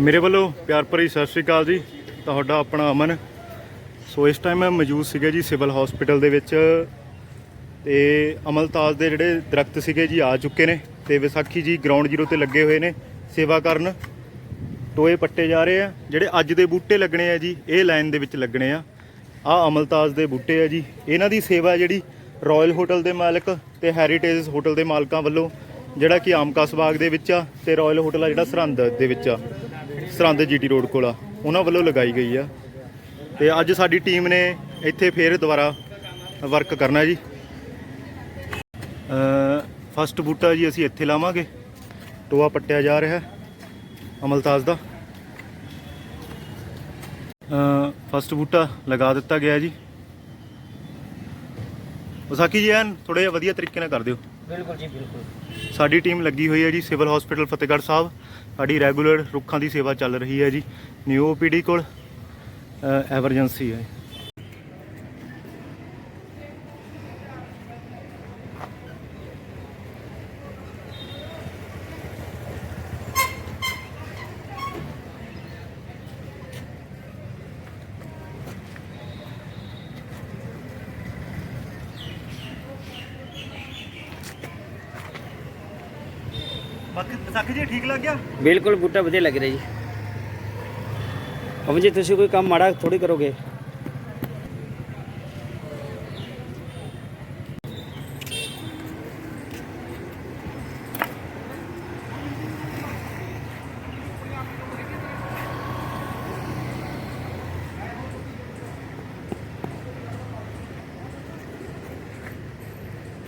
ਮੇਰੇ ਵੱਲੋਂ ਪਿਆਰ ਭਰੀ ਸਤਿ ਸ਼੍ਰੀ ਅਕਾਲ ਜੀ। ਤੁਹਾਡਾ ਆਪਣਾ ਅਮਨ। ਸੋ ਇਸ ਟਾਈਮ ਮੈਂ ਮੌਜੂਦ ਸੀਗਾ ਜੀ ਸਿਵਲ ਹਸਪੀਟਲ ਦੇ ਵਿੱਚ। ਤੇ ਅਮਲਤਾਜ ਦੇ ਜਿਹੜੇ ਦਰਖਤ ਸੀਗੇ ਜੀ ਆ ਚੁੱਕੇ ਨੇ। ਤੇ ਵਿਸਾਖੀ ਜੀ ਗਰਾਊਂਡ ਜ਼ੀਰੋ ਤੇ ਲੱਗੇ ਹੋਏ ਨੇ ਸੇਵਾ ਕਰਨ। ਟੋਏ ਪੱਟੇ ਜਾ ਰਹੇ ਆ। ਜਿਹੜੇ ਅੱਜ ਦੇ ਬੂਟੇ ਲੱਗਣੇ ਆ ਜੀ, ਇਹ ਲਾਈਨ ਦੇ ਵਿੱਚ ਲੱਗਣੇ ਆ। ਆ ਅਮਲਤਾਜ ਦੇ ਬੂਟੇ ਆ ਜੀ। ਇਹਨਾਂ ਦੀ ਸੇਵਾ ਜਿਹੜੀ ਰਾਇਲ ਹੋਟਲ ਦੇ ਮਾਲਕ ਤੇ ਹੈਰੀਟੇਜ ਹੋਟਲ ਦੇ ਮਾਲਕਾਂ ਵੱਲੋਂ ਜਿਹੜਾ ਕਿ ਆਮਕਾਸ ਬਾਗ ਦੇ ਵਿੱਚ ਆ ਤੇ ਰਾਇਲ ਹੋਟਲ ਆ ਜਿਹੜਾ ਸਰਹੰਦ ਦੇ ਵਿੱਚ ਆ। ਸਰਹੰਦ ਜੀਟੀ ਰੋਡ ਕੋਲ ਆ। ਉਹਨਾਂ ਵੱਲੋਂ ਲਗਾਈ ਗਈ ਆ। ਤੇ ਅੱਜ ਸਾਡੀ ਟੀਮ ਨੇ ਇੱਥੇ ਫੇਰ ਦੁਬਾਰਾ ਵਰਕ ਕਰਨਾ ਜੀ। ਫਸਟ ਬੂਟਾ ਜੀ ਅਸੀਂ ਇੱਥੇ ਲਾਵਾਂਗੇ। ਟੋਆ ਪੱਟਿਆ ਜਾ ਰਿਹਾ ਅਮਲਤਾਜ ਦਾ। ਫਸਟ ਬੂਟਾ ਲਗਾ ਦਿੱਤਾ ਗਿਆ ਜੀ। ਵਿਸਾਖੀ ਜੀ ਐਨ ਥੋੜਾ ਜਿਹਾ ਵਧੀਆ ਤਰੀਕੇ ਨਾਲ ਕਰ ਦਿਓ। ਬਿਲਕੁਲ ਜੀ ਬਿਲਕੁਲ। ਸਾਡੀ ਟੀਮ ਲੱਗੀ ਹੋਈ ਹੈ ਜੀ ਸਿਵਲ ਹਸਪੀਟਲ ਫਤਿਹਗੜ੍ਹ ਸਾਹਿਬ। ਸਾਡੀ ਰੈਗੂਲਰ ਰੁੱਖਾਂ ਦੀ ਸੇਵਾ ਚੱਲ ਰਹੀ ਹੈ ਜੀ ਨਿਊ ਓਪੀਡੀ ਕੋਲ ਐਮਰਜੈਂਸੀ ਹੈ। ਬਾਕੀ ਵਿਸਾਖੀ ਜੀ, ਠੀਕ ਲੱਗ ਗਿਆ? ਬਿਲਕੁਲ ਬੂਟਾ ਵਧੀਆ ਲੱਗ ਰਿਹਾ ਜੀ। ਅਬ ਜੀ ਤੁਸੀਂ ਕੋਈ ਕੰਮ ਮਾੜਾ ਥੋੜੀ ਕਰੋਗੇ।